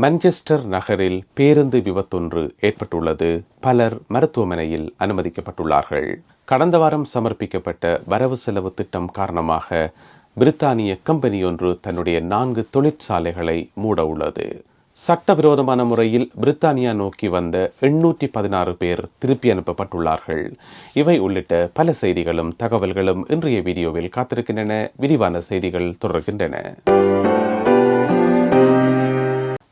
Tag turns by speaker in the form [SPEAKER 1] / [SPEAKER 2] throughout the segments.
[SPEAKER 1] Manchester நகரில் பேருந்து விபத்தொன்று ஏற்பட்டுள்ளது. பலர் மருத்துவமனையில் அனுமதிக்கப்பட்டுள்ளார்கள். கடந்த வாரம் சமர்ப்பிக்கப்பட்ட வரவு செலவு திட்டம் காரணமாக பிரித்தானிய கம்பெனி ஒன்று தன்னுடைய நான்கு தொழிற்சாலைகளை மூட உள்ளது சட்டவிரோதமான முறையில் பிரித்தானியா நோக்கி வந்த எண்ணூற்றி பதினாறு பேர் திருப்பி அனுப்பப்பட்டுள்ளார்கள். இவை உள்ளிட்ட பல செய்திகளும் தகவல்களும் இன்றைய வீடியோவில் காத்திருக்கின்றன. விரிவான செய்திகள் தொடர்கின்றன.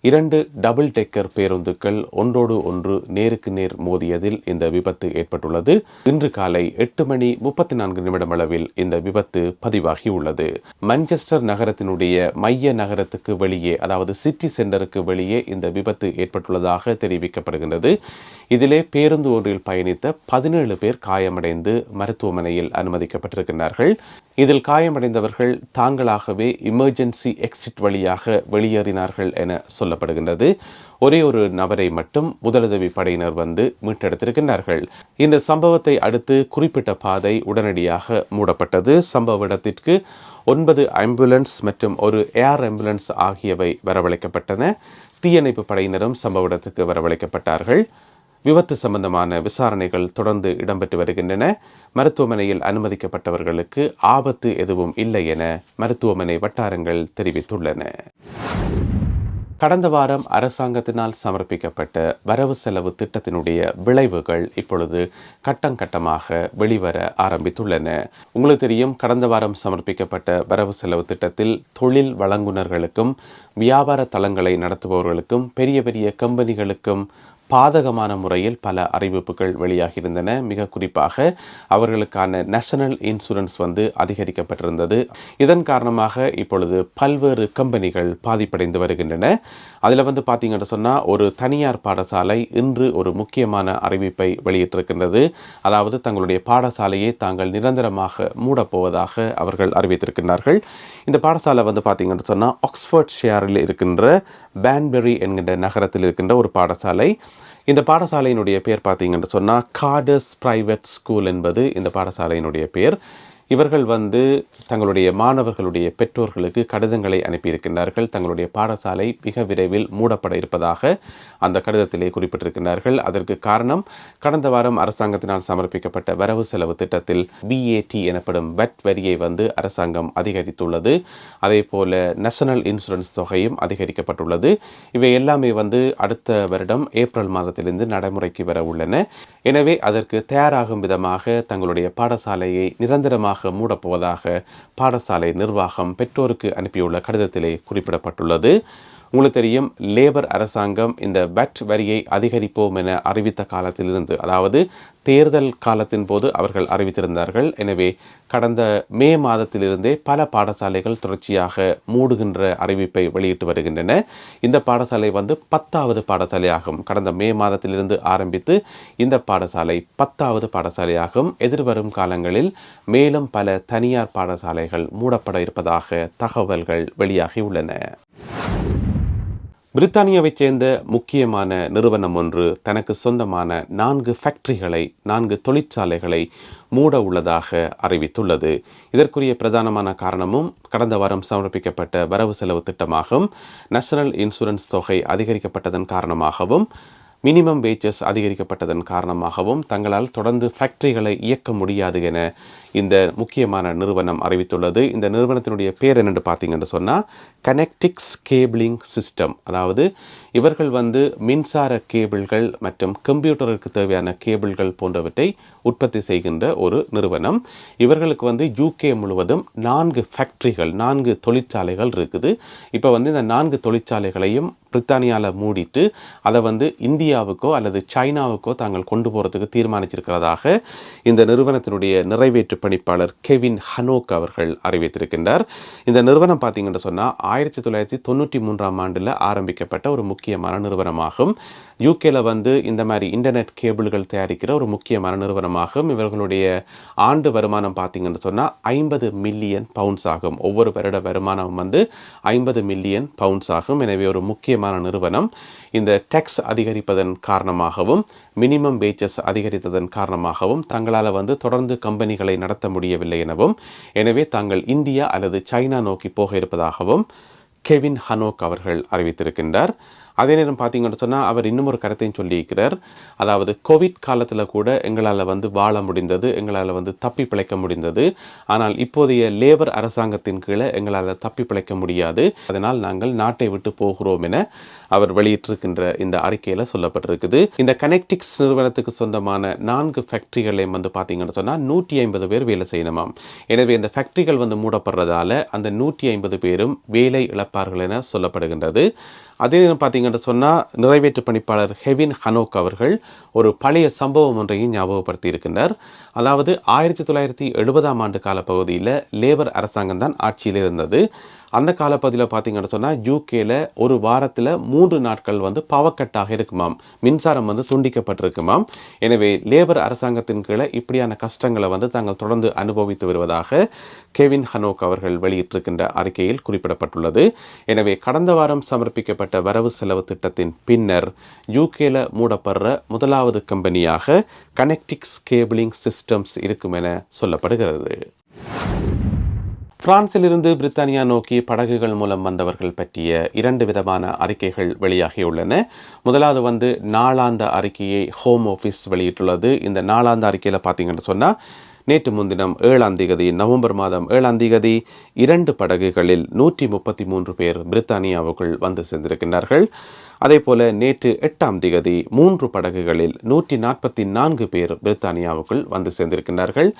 [SPEAKER 1] இரண்டு டபுள் டெக்கர் பேருந்துகள் ஒன்றோடு ஒன்று நேருக்கு நேர் மோதியதில் இந்த விபத்து ஏற்பட்டுள்ளது. இன்று காலை எட்டு மணி முப்பத்தி நான்கு நிமிடம் அளவில் இந்த விபத்து பதிவாகி உள்ளது. மான்செஸ்டர் நகரத்தினுடைய மைய நகரத்துக்கு வெளியே அதாவது சிட்டி சென்டருக்கு வெளியே இந்த விபத்து ஏற்பட்டுள்ளதாக தெரிவிக்கப்படுகின்றது. இதிலே பேருந்து ஒன்றில் பயணித்த பதினேழு பேர் காயமடைந்து மருத்துவமனையில் அனுமதிக்கப்பட்டிருக்கின்றார்கள். இதில் காயமடைந்தவர்கள் தாங்களாகவே இமர்ஜென்சி எக்ஸிட் வழியாக வெளியேறினார்கள் என சொல்ல சொல்லப்படுகின்றது. ஒரே ஒரு நபரை மட்டும் முதலுதவி படையினர் வந்து மீட்டெடுத்திருக்கின்றார்கள். இந்த சம்பவத்தை அடுத்து குறிப்பிட்ட பாதை உடனடியாக மூடப்பட்டது. சம்பவ இடத்திற்கு ஒன்பது ஆம்புலன்ஸ் மற்றும் ஒரு ஏர் ஆம்புலன்ஸ் ஆகியவை வரவழைக்கப்பட்டன. தீயணைப்பு படையினரும் சம்பவ இடத்துக்கு வரவழைக்கப்பட்டார்கள். விபத்து சம்பந்தமான விசாரணைகள் தொடர்ந்து இடம்பெற்று வருகின்றன. மருத்துவமனையில் அனுமதிக்கப்பட்டவர்களுக்கு ஆபத்து எதுவும் இல்லை என மருத்துவமனை வட்டாரங்கள் தெரிவித்துள்ளன. கடந்த வாரம் அரசாங்கத்தினால் சமர்ப்பிக்கப்பட்ட வரவு செலவு திட்டத்தினுடைய விளைவுகள் இப்பொழுது கட்டம் கட்டமாக வெளிவர ஆரம்பித்துள்ளன. உங்களுக்கு தெரியும் கடந்த வாரம் சமர்ப்பிக்கப்பட்ட வரவு செலவு திட்டத்தில் தொழில் வழங்குனர்களுக்கும் வியாபார தளங்களை நடத்துபவர்களுக்கும் பெரிய பெரிய கம்பெனிகளுக்கும் பாதகமான முறையில் பல அறிவிப்புகள் வெளியாகியிருந்தன. மிக குறிப்பாக அவர்களுக்கான நேஷனல் இன்சூரன்ஸ் வந்து அதிகரிக்கப்பட்டிருந்தது. இதன் காரணமாக இப்பொழுது பல்வேறு கம்பெனிகள் பாதிப்படைந்து வருகின்றன. அதில் வந்து பார்த்தீங்கன்னு சொன்னால் ஒரு தனியார் பாடசாலை இன்று ஒரு முக்கியமான அறிவிப்பை வெளியிட்டிருக்கின்றது. அதாவது தங்களுடைய பாடசாலையை தாங்கள் நிரந்தரமாக மூடப்போவதாக அவர்கள் அறிவித்திருக்கின்றார்கள். இந்த பாடசாலை வந்து பார்த்தீங்கன்னு சொன்னால் ஆக்ஸ்ஃபோர்ட் ஷேரில் இருக்கின்ற பேன்பெரி என்கின்ற நகரத்தில் இருக்கின்ற ஒரு பாடசாலை. இந்த பாடசாலையினுடைய பேர் பார்த்தீங்கன்னு சொன்னால் கார்டஸ் பிரைவேட் ஸ்கூல் என்பது இந்த பாடசாலையினுடைய பேர். இவர்கள் வந்து தங்களுடைய மாணவர்களுடைய பெற்றோர்களுக்கு கடிதங்களை அனுப்பியிருக்கின்றார்கள். தங்களுடைய பாடசாலை மிக விரைவில் மூடப்பட இருப்பதாக அந்த கடிதத்திலே குறிப்பிட்டிருக்கின்றார்கள். அதற்கு காரணம் கடந்த வாரம் அரசாங்கத்தினால் சமர்ப்பிக்கப்பட்ட வரவு செலவு திட்டத்தில் பிஏடி எனப்படும் வெட் வரியை வந்து அரசாங்கம் அதிகரித்துள்ளது. அதே போல நேஷனல் இன்சூரன்ஸ் தொகையும் அதிகரிக்கப்பட்டுள்ளது. இவை எல்லாமே வந்து அடுத்த வருடம் ஏப்ரல் மாதத்திலிருந்து நடைமுறைக்கு வர உள்ளன. எனவே அதற்கு தயாராகும் விதமாக தங்களுடைய பாடசாலையை நிரந்தரமாக முழுமையாக மூடப்போவதாக பாடசாலை நிர்வாகம் பெற்றோருக்கு அனுப்பியுள்ள கடிதத்திலே குறிப்பிடப்பட்டுள்ளது. உங்களுக்கு தெரியும் லேபர் அரசாங்கம் இந்த வெட் வரியை அதிகரிப்போம் என அறிவித்த காலத்திலிருந்து அதாவது தேர்தல் காலத்தின் போது அவர்கள் அறிவித்திருந்தார்கள். எனவே கடந்த மே மாதத்திலிருந்தே பல பாடசாலைகள் தொடர்ச்சியாக மூடுகின்ற அறிவிப்பை வெளியிட்டு வருகின்றன. இந்த பாடசாலை வந்து பத்தாவது பாடசாலையாகும். கடந்த மே மாதத்திலிருந்து ஆரம்பித்து இந்த பாடசாலை பத்தாவது பாடசாலையாகும். எதிர்வரும் காலங்களில் மேலும் பல தனியார் பாடசாலைகள் மூடப்பட இருப்பதாக தகவல்கள் வெளியாகி உள்ளன. பிரித்தானியாவைச் சேர்ந்த முக்கியமான நிறுவனம் ஒன்று தனக்கு சொந்தமான நான்கு ஃபேக்டரிகளை நான்கு தொழிற்சாலைகளை மூட உள்ளதாக அறிவித்துள்ளது. இதற்குரிய பிரதானமான காரணமும் கடந்த வாரம் சமர்ப்பிக்கப்பட்ட வரவு செலவு திட்டமாகவும் நேஷனல் இன்சூரன்ஸ் தொகை அதிகரிக்கப்பட்டதன் காரணமாகவும் மினிமம் வேஜஸ் அதிகரிக்கப்பட்டதன் காரணமாகவும் தங்களால் தொடர்ந்து ஃபேக்டரிகளை இயக்க முடியாது என இந்த முக்கியமான நிறுவனம் அறிவித்துள்ளது. இந்த நிறுவனத்தினுடைய பேர் என்னென்று பார்த்தீங்கன்னு சொன்னால் கனெக்டிக்ஸ் கேபிளிங் சிஸ்டம் அதாவது இவர்கள் வந்து மின்சார கேபிள்கள் மற்றும் கம்ப்யூட்டருக்கு தேவையான கேபிள்கள் போன்றவற்றை உற்பத்தி செய்கின்ற ஒரு நிறுவனம். இவர்களுக்கு வந்து யூகே முழுவதும் நான்கு ஃபேக்ட்ரிகள் நான்கு தொழிற்சாலைகள் இருக்குது. இப்போ வந்து இந்த நான்கு தொழிற்சாலைகளையும் பிரித்தானியாவில் மூடிட்டு அதை வந்து இந்தியாவுக்கோ அல்லது சைனாவுக்கோ தாங்கள் கொண்டு போகிறதுக்கு தீர்மானிச்சிருக்கிறதாக இந்த நிறுவனத்தினுடைய நிறைவேற்று அர்ப்பணிப்பாளர் கெவின் ஹனோக் அவர்கள் அறிவித்திருக்கின்றார். இந்த நிறுவனம் பார்த்தீங்கன்னு சொன்னால் ஆயிரத்தி தொள்ளாயிரத்தி தொண்ணூற்றி மூன்றாம் ஆண்டில் ஆரம்பிக்கப்பட்ட ஒரு முக்கியமான நிறுவனமாகும். யூகேல வந்து இந்த மாதிரி இன்டர்நெட் கேபிள்கள் தயாரிக்கிற ஒரு முக்கியமான நிறுவனமாகும். இவர்களுடைய ஆண்டு வருமானம் பார்த்தீங்கன்னு சொன்னால் ஐம்பது மில்லியன் பவுண்ட்ஸ் ஆகும். ஒவ்வொரு வருட வருமானம் வந்து ஐம்பது மில்லியன் பவுண்ட்ஸ் ஆகும். எனவே ஒரு முக்கியமான நிறுவனம். இந்த டேக்ஸ் அதிகரிப்பதன் காரணமாகவும் மினிமம் வேஜஸ் அதிகரித்ததன் காரணமாகவும் தங்களால் வந்து தொடர்ந்து கம்பெனிகளை நடத்த முடியவில்லை எனவும் எனவே தாங்கள் இந்தியா அல்லது சைனா நோக்கி போக இருப்பதாகவும் கெவின் ஹனோக் அவர்கள் அறிவித்திருக்கின்றார். அதே நேரம் பார்த்தீங்கன்னு சொன்னால் அவர் இன்னும் ஒரு கருத்தையும் சொல்லியிருக்கிறார். அதாவது கோவிட் காலத்தில் கூட எங்களால் வந்து வாழ முடிந்தது எங்களால் வந்து தப்பி பிழைக்க முடிந்தது. ஆனால் இப்போதைய லேபர் அரசாங்கத்தின் கீழே எங்களால் தப்பி பிழைக்க முடியாது. அதனால் நாங்கள் நாட்டை விட்டு போகிறோம் என அவர் வெளியிட்டிருக்கின்ற இந்த அறிக்கையில் சொல்லப்பட்டிருக்குது. இந்த கனெக்டிக்ஸ் நிறுவனத்துக்கு சொந்தமான நான்கு ஃபேக்ட்ரிகளையும் வந்து பார்த்தீங்கன்னு சொன்னால் நூற்றி ஐம்பது பேர் வேலை செய்யணுமாம். எனவே இந்த ஃபேக்ட்ரிகள் வந்து மூடப்படுறதால அந்த நூற்றி ஐம்பது பேரும் வேலை இழப்பார்கள் என சொல்லப்படுகின்றது. அதே நேரம் பார்த்தீங்கன்னு சொன்னால் நிறைவேற்று பணிப்பாளர் ஹெவின் ஹனோக் அவர்கள் ஒரு பழைய சம்பவம் ஒன்றையும் ஞாபகப்படுத்தி இருக்கின்றார் அதாவது ஆயிரத்தி தொள்ளாயிரத்தி எழுபதாம் ஆண்டு காலப்பகுதியில் லேபர் அரசாங்கம் தான் ஆட்சியில் இருந்தது. அந்த காலப்பகுதியில் பார்த்தீங்கன்னு சொன்னால் யூகேல ஒரு வாரத்தில் மூன்று நாட்கள் வந்து பவக்கட்டாக இருக்குமாம். மின்சாரம் வந்து துண்டிக்கப்பட்டிருக்குமாம். எனவே லேபர் அரசாங்கத்தின் கீழே இப்படியான கஷ்டங்களை வந்து தாங்கள் தொடர்ந்து அனுபவித்து வருவதாக கெவின் ஹனோக் அவர்கள் வெளியிட்டிருக்கின்ற அறிக்கையில் குறிப்பிடப்பட்டுள்ளது. எனவே கடந்த வாரம் சமர்ப்பிக்கப்பட்ட வரவு செலவு திட்டத்தின் பின்னர் யூகேல மூடப்படுற முதலாவது கம்பெனியாக கனெக்டிக்ஸ் கேபிளிங் சிஸ்டம்ஸ் இருக்கும் என சொல்லப்படுகிறது. பிரான்சிலிருந்து பிரித்தானியா நோக்கி படகுகள் மூலம் வந்தவர்கள் பற்றிய இரண்டு விதமான அறிக்கைகள் வெளியாகியுள்ளன. முதலாவது வந்து நாளாந்த அறிக்கையை ஹோம் ஆஃபீஸ் வெளியிட்டுள்ளது. இந்த நாளாந்த அறிக்கையில் பார்த்தீங்கன்னு சொன்னால் நேற்று முன்தினம் ஏழாம் திகதி நவம்பர் மாதம் ஏழாம் திகதி இரண்டு படகுகளில் நூற்றி முப்பத்தி மூன்று பேர் பிரித்தானியாவுக்குள் வந்து சேர்ந்திருக்கின்றார்கள். அதே போல நேற்று எட்டாம் திகதி மூன்று படகுகளில் நூற்றி நாற்பத்தி நான்கு பேர் பிரித்தானியாவுக்குள் வந்து சேர்ந்திருக்கின்றார்கள்.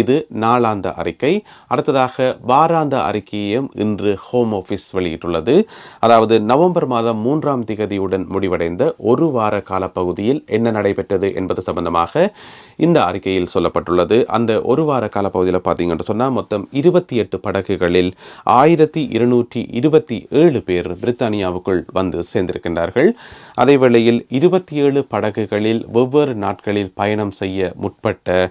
[SPEAKER 1] இது நாளாந்த அறிக்கை. அடுத்ததாக வாராந்த அறிக்கையையும் இன்று ஹோம் ஆஃபீஸ் வெளியிட்டுள்ளது. அதாவது நவம்பர் மாதம் மூன்றாம் திகதியுடன் முடிவடைந்த ஒரு வார காலப்பகுதியில் என்ன நடைபெற்றது என்பது சம்பந்தமாக இந்த அறிக்கையில் சொல்லப்பட்டுள்ளது. அந்த ஒரு வார காலப்பகுதியில் பார்த்தீங்கன்னு சொன்னால் மொத்தம் இருபத்தி எட்டு படகுகளில் ஆயிரத்தி இருநூற்றி இருபத்தி ஏழு பேர் பிரித்தானியாவுக்குள் வந்து சேர்ந்திருக்கின்றனர் அதேவேளையில் இருபத்தி ஏழு படகுகளில் வெவ்வேறு நாட்களில் பயணம் செய்ய முற்பட்ட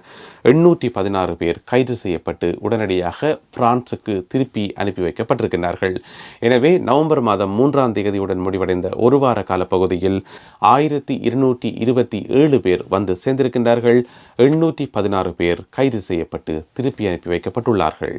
[SPEAKER 1] எண்ணூற்றி பதினாறு பேர் கைது செய்யப்பட்டு உடனடியாக பிரான்சுக்கு திருப்பி அனுப்பி வைக்கப்பட்டிருக்கிறார்கள். எனவே நவம்பர் மாதம் மூன்றாம் தேதியுடன் முடிவடைந்த ஒரு வார கால பகுதியில் ஆயிரத்தி இருநூற்றி இருபத்தி ஏழு பேர் வந்து சேர்ந்திருக்கின்றார்கள். எண்ணூற்றி பதினாறு பேர் கைது செய்யப்பட்டு திருப்பி அனுப்பி வைக்கப்பட்டுள்ளார்கள்.